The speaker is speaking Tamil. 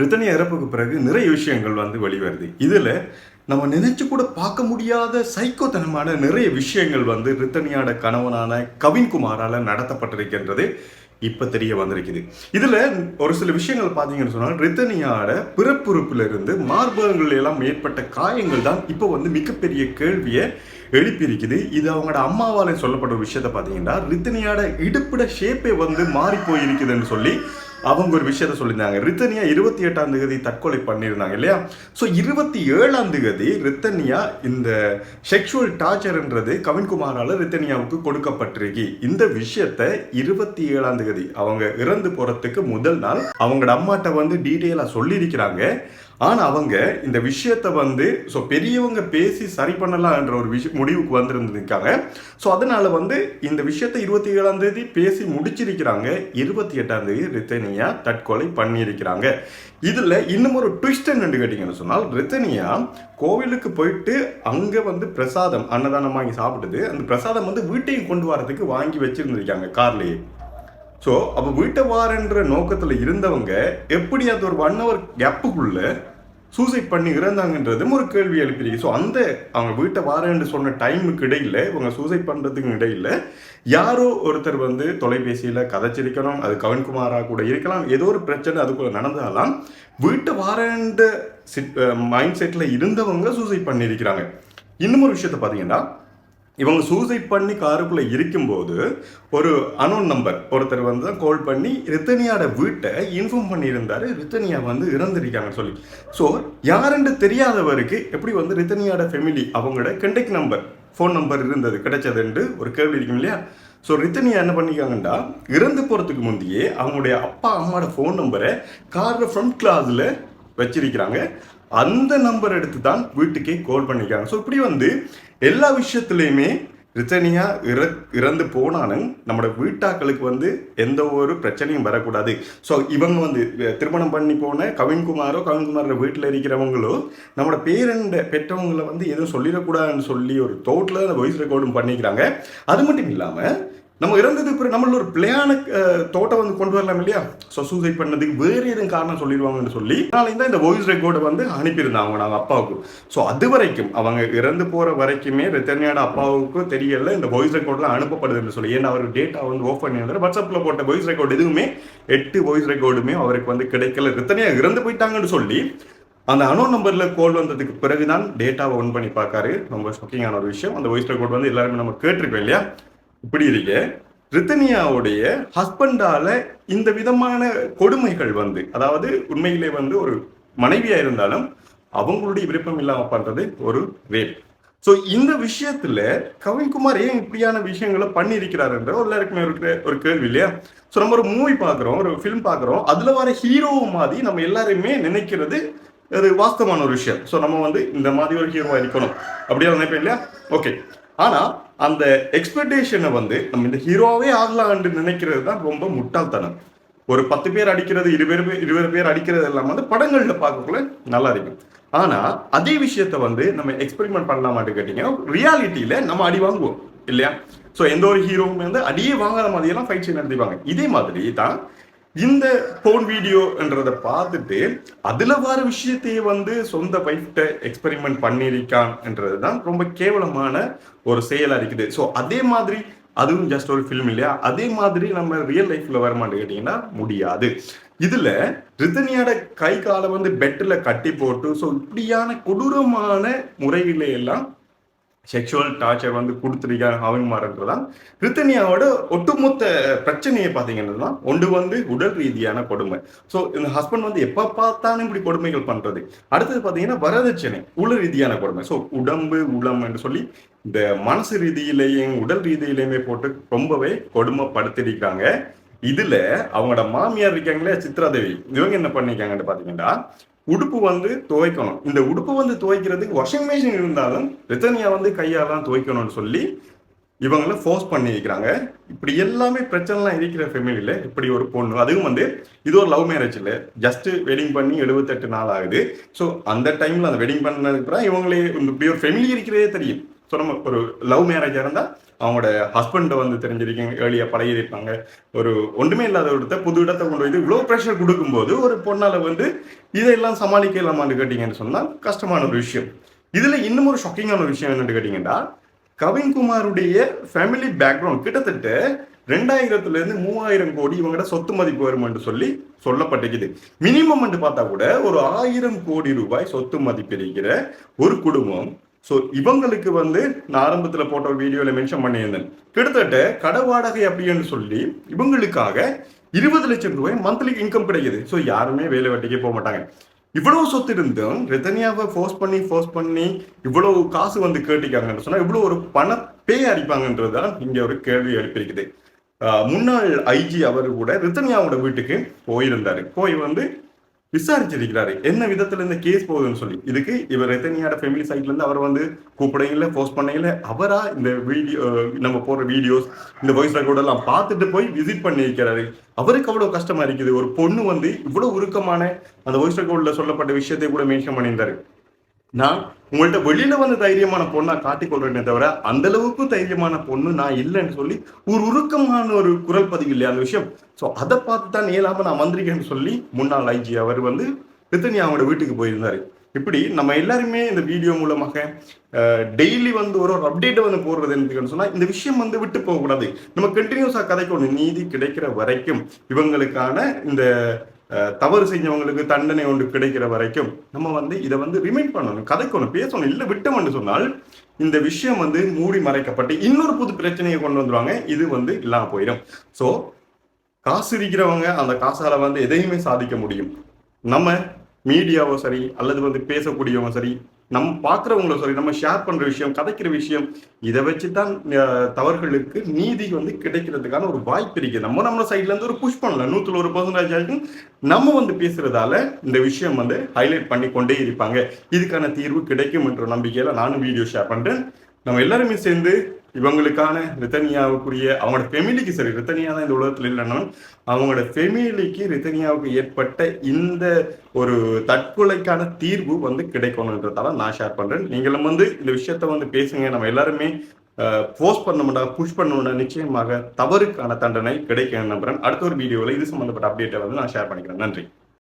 ரித்தனியா இறப்புக்கு பிறகு நிறைய விஷயங்கள் வந்து வெளிவருது. இதில் நம்ம நினைச்சு கூட பார்க்க முடியாத சைக்கோத்தனமான நிறைய விஷயங்கள் வந்து ரித்தனியாட கணவனான கவின்குமாரால் நடத்தப்பட்டிருக்கின்றது இப்போ தெரிய வந்திருக்குது. இதில் ஒரு சில விஷயங்கள் பார்த்தீங்கன்னு சொன்னால் ரித்தனியாட பிறப்புறுப்பிலிருந்து மார்பகங்கள் எல்லாம் ஏற்பட்ட காயங்கள் தான் இப்போ வந்து மிகப்பெரிய கேள்வியை எழுப்பியிருக்குது. இது அவங்களோட அம்மாவாலே சொல்லப்பட்ட ஒரு விஷயத்த பார்த்தீங்கன்னா ரித்தனியாட இடுப்பிட ஷேப்பே வந்து மாறி போயிருக்குதுன்னு சொல்லி அவங்க ஒரு விஷயத்த சொல்லியிருந்தாங்க. ரித்தனியா இருபத்தி எட்டாம் தேதி தற்கொலை பண்ணியிருந்தாங்க இல்லையா? ஸோ இருபத்தி ஏழாம் தேதி ரித்தனியா இந்த செக்ஷுவல் டார்ச்சர்ன்றது கவின்குமாரால ரித்தனியாவுக்கு கொடுக்கப்பட்டிருக்கு. இந்த விஷயத்த இருபத்தி ஏழாம் தேதி அவங்க இறந்து போறதுக்கு முதல் நாள் அவங்களோட அம்மாட்ட வந்து டீட்டெயிலாக சொல்லியிருக்கிறாங்க. ஆனால் அவங்க இந்த விஷயத்தை வந்து ஸோ பெரியவங்க பேசி சரி பண்ணலாம்ன்ற ஒரு விஷய முடிவுக்கு வந்திருந்திருக்காங்க ஸோ அதனால் வந்து இந்த விஷயத்த இருபத்தி ஏழாம் தேதி பேசி முடிச்சிருக்கிறாங்க. இருபத்தி எட்டாம் தேதி ரித்தனியா தற்கொலை பண்ணியிருக்கிறாங்க. இதில் இன்னும் ஒரு ட்விஸ்ட் என்னன்னு கேட்டிங்கன்னு சொன்னால் ரித்தனியா கோவிலுக்கு போயிட்டு அங்கே வந்து பிரசாதம் அன்னதானம் வாங்கி சாப்பிட்டது அந்த பிரசாதம் வந்து வீட்டையும் கொண்டு வரதுக்கு வாங்கி வச்சுருந்துருக்காங்க கார்லேயே. ஸோ அப்போ வீட்டை வாரன்ற நோக்கத்தில் இருந்தவங்க எப்படி அது ஒரு ஒன் ஹவர் கேப்புக்குள்ளே சூசைட் பண்ணி இறந்தாங்கன்றதும் ஒரு கேள்வி எழுப்பிருக்கு ஸோ அந்த அவங்க வீட்டை வாரேன்னு சொன்ன டைமுக்கு இடையில இவங்க சூசைட் பண்ணுறதுக்கு இடையில யாரோ ஒருத்தர் வந்து தொலைபேசியில் கதைச்சிருக்கணும் அது கவன்குமாராக கூட இருக்கலாம் ஏதோ ஒரு பிரச்சனை அதுக்குள்ளே நடந்தாலாம் வீட்டை வாரேன்ற மைண்ட் செட்டில் இருந்தவங்க சூசைட் பண்ணியிருக்கிறாங்க. இன்னும் ஒரு விஷயத்த பார்த்தீங்கன்னா இவங்க சூசைட் பண்ணி காருக்குள்ளே இருக்கும்போது ஒரு அனோன் நம்பர் ஒருத்தர் வந்து தான் கால் பண்ணி ரித்தனியாட வீட்டை இன்ஃபார்ம் பண்ணியிருந்தாரு. ரித்தனியா வந்து இறந்துருக்காங்கன்னு சொல்லி. ஸோ யாருன்னு தெரியாதவருக்கு எப்படி வந்து ரித்தனியாட ஃபெமிலி அவங்களோட கண்டெக்ட் நம்பர் ஃபோன் நம்பர் இருந்தது கிடைச்சதுன்னு ஒரு கேள்வி இருக்கும் இல்லையா? ஸோ ரித்தனியா என்ன பண்ணிக்காங்கன்னா இறந்து போகிறதுக்கு முந்தையே அவங்களுடைய அப்பா அம்மாவோட ஃபோன் நம்பரை காரில் ஃப்ரண்ட் கிளாஸில் வச்சிருக்கிறாங்க. அந்த நம்பர் எடுத்து தான் வீட்டுக்கே கால் பண்ணிக்கிறாங்க. ஸோ இப்படி வந்து எல்லா விஷயத்துலையுமே ரித்தனியா இற இறந்து போனாலும் நம்மளோட வீட்டாக்களுக்கு வந்து எந்த ஒரு பிரச்சனையும் வரக்கூடாது. ஸோ இவங்க வந்து திருமணம் பண்ணி போன கவின்குமாரோ கவின்குமாரோட வீட்டில் இருக்கிறவங்களோ நம்மளோட பேரண்ட பெற்றவங்களை வந்து எதுவும் சொல்லிடக்கூடாதுன்னு சொல்லி ஒரு தோட்டில் அந்த வாய்ஸ் ரெக்கார்டும் பண்ணிக்கிறாங்க. அது மட்டும் இல்லாமல் நம்ம இறந்ததுக்கு பிறகு நம்மள ஒரு பிள்ளையான தோட்டம் வந்து கொண்டு வரலாம் இல்லையா? ஸோ சூசைட் பண்ணதுக்கு வேறு எதுவும் காரணம் சொல்லிடுவாங்கன்னு சொல்லி அதனால தான் இந்த வாய்ஸ் ரெக்கார்டை வந்து அனுப்பியிருந்தாங்க அவங்க நாங்கள் அப்பாவுக்கு. ஸோ அது வரைக்கும் அவங்க இறந்து போகிற வரைக்குமே ரித்தனியோட அப்பாவுக்கு தெரியல இந்த வாய்ஸ் ரெக்கார்ட்லாம் அனுப்பப்படுதுன்னு சொல்லி. ஏன்னா அவர் டேட்டா வந்து ஓஃப் பண்ணி வாட்ஸ்அப்பில் போட்ட வாய்ஸ் ரெக்கார்டு எதுவுமே எட்டு வாய்ஸ் ரெக்கார்டுமே அவருக்கு வந்து கிடைக்கல. ரித்தனியா இறந்து போயிட்டாங்கன்னு சொல்லி அந்த அனோ நம்பரில் கோல் வந்ததுக்கு பிறகுதான் டேட்டாவை ஒன் பண்ணி பார்க்காரு. ரொம்ப ஷாக்கிங்கான ஒரு விஷயம். அந்த வாய்ஸ் ரெக்கார்டு வந்து எல்லாருமே நம்ம கேட்டிருக்கோம் இல்லையா? இப்படி இருக்க. ரித்தனியாவுடைய ஹஸ்பண்டால இந்த விதமான கொடுமைகள் வந்து அதாவது உண்மையிலே வந்து ஒரு மனைவியா இருந்தாலும் அவங்களுடைய விருப்பம் இல்லாம பண்றது ஒரு ரேப் ஸோ இந்த விஷயத்துல கவின்குமார் ஏன் இப்படியான விஷயங்களை பண்ணியிருக்கிறாருன்ற ஒரு எல்லாருக்குமே இருக்கிற ஒரு கேள்வி இல்லையா? ஸோ நம்ம ஒரு மூவி பார்க்குறோம் ஒரு ஃபிலிம் பார்க்குறோம் அதுல வர ஹீரோ மாதிரி நம்ம எல்லாருமே நினைக்கிறது அது வாஸ்தவமான ஒரு விஷயம். ஸோ நம்ம வந்து இந்த மாதிரி ஒரு ஹீரோவா இருக்கணும். அப்படியே நினைப்பேன் இல்லையா? ஓகே ஆனால் அந்த எக்ஸ்பெக்டேஷனை வந்து நம்ம இந்த ஹீரோவே ஆகலான்னு நினைக்கிறது தான் ரொம்ப முட்டாள்தனம். ஒரு பத்து பேர் அடிக்கிறது இருபது பேர் இருபது பேர் அடிக்கிறது எல்லாம் வந்து படங்களில் பார்க்கக்குள்ள நல்லா இருக்கும். ஆனால் அதே விஷயத்த வந்து நம்ம எக்ஸ்பெரிமெண்ட் பண்ணலாமான்னு கேட்டிங்கன்னா ரியாலிட்டியில் நம்ம அடி வாங்குவோம் இல்லையா? ஸோ எந்த ஒரு ஹீரோவுமே வந்து அடியே வாங்காத மாதிரியெல்லாம் ஃபைட் சீன் நடத்திப்பாங்க. இதே மாதிரி தான் இந்த போன் வீடியோன்றத பார்த்துட்டு அதுல வர விஷயத்தையே வந்து சொந்த வைஃப்ட எக்ஸ்பெரிமெண்ட் பண்ணியிருக்கான்ன்றது தான் ரொம்ப கேவலமான ஒரு செயலா இருக்குது. ஸோ அதே மாதிரி அதுவும் ஜஸ்ட் ஒரு ஃபிலிம் இல்லையா? அதே மாதிரி நம்ம ரியல் லைஃப்ல வரமாட்டேன் கேட்டீங்கன்னா முடியாது. இதுல ரித்தனியோட கை காலை வந்து பெட்டில் கட்டி போட்டு ஸோ இப்படியான கொடூரமான முறைகளை எல்லாம் செக்ஷுவல் டார்ச்சர் வந்து கொடுத்துருக்காங்க ஹவின்மார்ன்றதான் ரித்தனியாவோட ஒட்டுமொத்த பிரச்சனையை பார்த்தீங்கன்னா ஒன்று வந்து உடல் ரீதியான கொடுமை. ஸோ இந்த ஹஸ்பண்ட் வந்து எப்போ பார்த்தாலும் இப்படி கொடுமைகள் பண்ணுறது அடுத்தது பார்த்தீங்கன்னா வரதட்சணை உள ரீதியான கொடுமை. ஸோ உடம்பு உளம் என்று சொல்லி இந்த மனசு ரீதியிலேயும் உடல் ரீதியிலையுமே போட்டு ரொம்பவே கொடுமைப்படுத்திருக்காங்க. இதுல அவங்களோட மாமியார் இருக்காங்களே சித்ராதேவி இவங்க என்ன பண்ணிருக்காங்கன்னு பாத்தீங்கன்னா உடுப்பு வந்து துவைக்கணும். இந்த உடுப்பு வந்து துவைக்கிறதுக்கு வாஷிங் மிஷின் இருந்தாலும் ரித்தனியா வந்து கையாலாம் துவைக்கணும்னு சொல்லி இவங்கள ஃபோர்ஸ் பண்ணி வைக்கிறாங்க. இப்படி எல்லாமே பிரச்சனைலாம் இருக்கிற ஃபெமிலியில் இப்படி ஒரு பொண்ணு அதுவும் வந்து இது ஒரு லவ் மேரேஜ் இல்லை. ஜஸ்ட் வெட்டிங் பண்ணி எழுபத்தெட்டு நாள் ஆகுது. ஸோ அந்த டைம்ல அந்த வெட்டிங் பண்ணதுக்கு அப்புறம் இவங்களே இப்படி ஒரு ஃபெமிலி இருக்கிறதே தெரியும். ஸோ நம்ம ஒரு லவ் மேரேஜாக இருந்தால் அவங்களோட ஹஸ்பண்டை வந்து தெரிஞ்சிருக்கீங்க ஏர்லியாக பழகியிருப்பாங்க. ஒரு ஒன்றுமே இல்லாத இடத்த புது இடத்த கொண்டு வந்து இவ்வளோ ப்ரெஷர் கொடுக்கும்போது ஒரு பொண்ணால் வந்து இதெல்லாம் சமாளிக்கலாமான்னு கேட்டீங்கன்னு சொன்னால் கஷ்டமான ஒரு விஷயம். இதில் இன்னும் ஒரு ஷாக்கிங்கான ஒரு விஷயம் என்னென்னு கேட்டிங்கன்னா கவின்குமாருடைய ஃபேமிலி பேக்ரவுண்ட் கிட்டத்தட்ட ரெண்டாயிரத்துல இருந்து மூவாயிரம் கோடி இவங்கட சொத்து மதிப்பு வருமென்று சொல்லி சொல்லப்பட்டிருக்குது. மினிமம் பார்த்தா கூட ஒரு ஆயிரம் கோடி ரூபாய் சொத்து மதிப்பு இருக்கிற ஒரு குடும்பம் ஸோ இவங்களுக்கு வந்து நான் ஆரம்பத்தில் போட்ட ஒரு வீடியோவில் மென்ஷன் பண்ணியிருந்தேன். கிட்டத்தட்ட கடை வாடகை அப்படின்னு சொல்லி இவங்களுக்காக இருபது லட்சம் ரூபாய் மந்த்லி இன்கம் கிடைக்குது. ஸோ யாருமே வேலை வெட்டிக்கே போக மாட்டாங்க. இவ்வளவு சொத்து இருந்தும் ரிதன்யாவை ஃபோர்ஸ் பண்ணி ஃபோர்ஸ் பண்ணி இவ்வளவு காசு வந்து கேட்டிக்காங்கன்னு சொன்னால் இவ்வளோ ஒரு பண பே அடிப்பாங்கன்றதுதான் இங்கே ஒரு கேள்வி எழுப்பியிருக்குது. முன்னாள் ஐஜி அவர் கூட ரிதன்யாவோட வீட்டுக்கு போயிருந்தாரு. போய் வந்து விசாரிச்சிருக்கிறாரு. என்ன விதத்துல இந்த கேஸ் போகுதுன்னு சொல்லி. இதுக்கு இவர் எத்தனையோட ஃபேமிலி சைட்ல இருந்து அவர் வந்து கூப்பிடையில போஸ்ட் பண்ணையில அவரா இந்த வீடியோ நம்ம போடுற வீடியோஸ் இந்த வாய்ஸ் ரெக்கார்ட் எல்லாம் பார்த்துட்டு போய் விசிட் பண்ணியிருக்கிறாரு அவருக்கு அவ்வளவு கஷ்டமா இருக்குது. ஒரு பொண்ணு வந்து இவ்வளவு உருக்கமான அந்த வாய்ஸ் ரெக்கார்ட்ல சொல்லப்பட்ட விஷயத்தை கூட மென்ஷன் பண்ணியிருந்தாரு. நான் உங்கள்கிட்ட வெளியில வந்து தைரியமான பொண்ணா காட்டிக்கொள்றேனே தவிர அந்த அளவுக்கு தைரியமான பொண்ணு நான் இல்லைன்னு சொல்லி ஒரு உருக்கமான ஒரு குரல் பதிவு இல்லையா அந்த விஷயம்? ஸோ அதை பார்த்து தான் இயலாம நான் வந்திருக்கேன்னு சொல்லி முன்னாள் ஐஜி அவர் வந்து பித்தனி அவங்களோட வீட்டுக்கு போயிருந்தாரு. இப்படி நம்ம எல்லாருமே இந்த வீடியோ மூலமாக டெய்லி வந்து ஒரு ஒரு அப்டேட் வந்து போடுறது என்னன்னு சொன்னா இந்த விஷயம் வந்து விட்டு போகக்கூடாது. நம்ம கண்டினியூஸா கதைக்கணும். நீதி கிடைக்கிற வரைக்கும் இவங்களுக்கான இந்த தவறு செஞ்சவங்களுக்கு தண்டனை ஒன்று கிடைக்கிற வரைக்கும் நம்ம வந்து இதை வந்து ரிமைண்ட் பண்ணணும் கதைக்கணும் பேசணும் இல்லை விட்டோம்னு சொன்னால் இந்த விஷயம் வந்து மூடி மறைக்கப்பட்டு இன்னொரு புது பிரச்சனையை கொண்டு வந்துருவாங்க. இது வந்து இல்லாம போயிடும் ஸோ காசு இருக்கிறவங்க அந்த காசால வந்து எதையுமே சாதிக்க முடியும். நம்ம மீடியாவோ சரி அல்லது வந்து பேசக்கூடியவங்க சரி நம்ம பார்க்குறவங்கள சொல்லி நம்ம ஷேர் பண்ற விஷயம் கதைக்கிற விஷயம் இதை வச்சு தான் தவறுகளுக்கு நீதி வந்து கிடைக்கிறதுக்கான ஒரு வாய்ப்பு இருக்குது நம்ம நம்ம சைட்ல இருந்து ஒரு புஷ் பண்ணலாம் நூத்துல ஒரு பர்சன்டேஜ் ஆகிக்கும் நம்ம வந்து பேசுறதால இந்த விஷயம் வந்து ஹைலைட் பண்ணி கொண்டே இருப்பாங்க. இதுக்கான தீர்வு கிடைக்கும் என்ற நம்பிக்கையில நானும் வீடியோ ஷேர் பண்றேன். நம்ம எல்லாருமே சேர்ந்து இவங்களுக்கான ரித்தனியாவுக்குரிய அவங்களோட ஃபெமிலிக்கு சரி ரித்தனியா தான் இந்த உலகத்தில் இல்லைன்னா அவங்களோட ஃபெமிலிக்கு ரித்தனியாவுக்கு ஏற்பட்ட இந்த ஒரு தற்கொலைக்கான தீர்வு வந்து கிடைக்கணுன்றதால நான் ஷேர் பண்றேன். நீங்களும் வந்து இந்த விஷயத்த வந்து பேசுங்க. நம்ம எல்லாருமே போஸ்ட் பண்ண புஷ் பண்ணமுடா நிச்சயமாக தவறுக்கான தண்டனை கிடைக்கும் நம்புறேன். அடுத்த ஒரு வீடியோவில் இது சம்மந்தப்பட்ட அப்டேட்டை வந்து நான் ஷேர் பண்ணிக்கிறேன். நன்றி.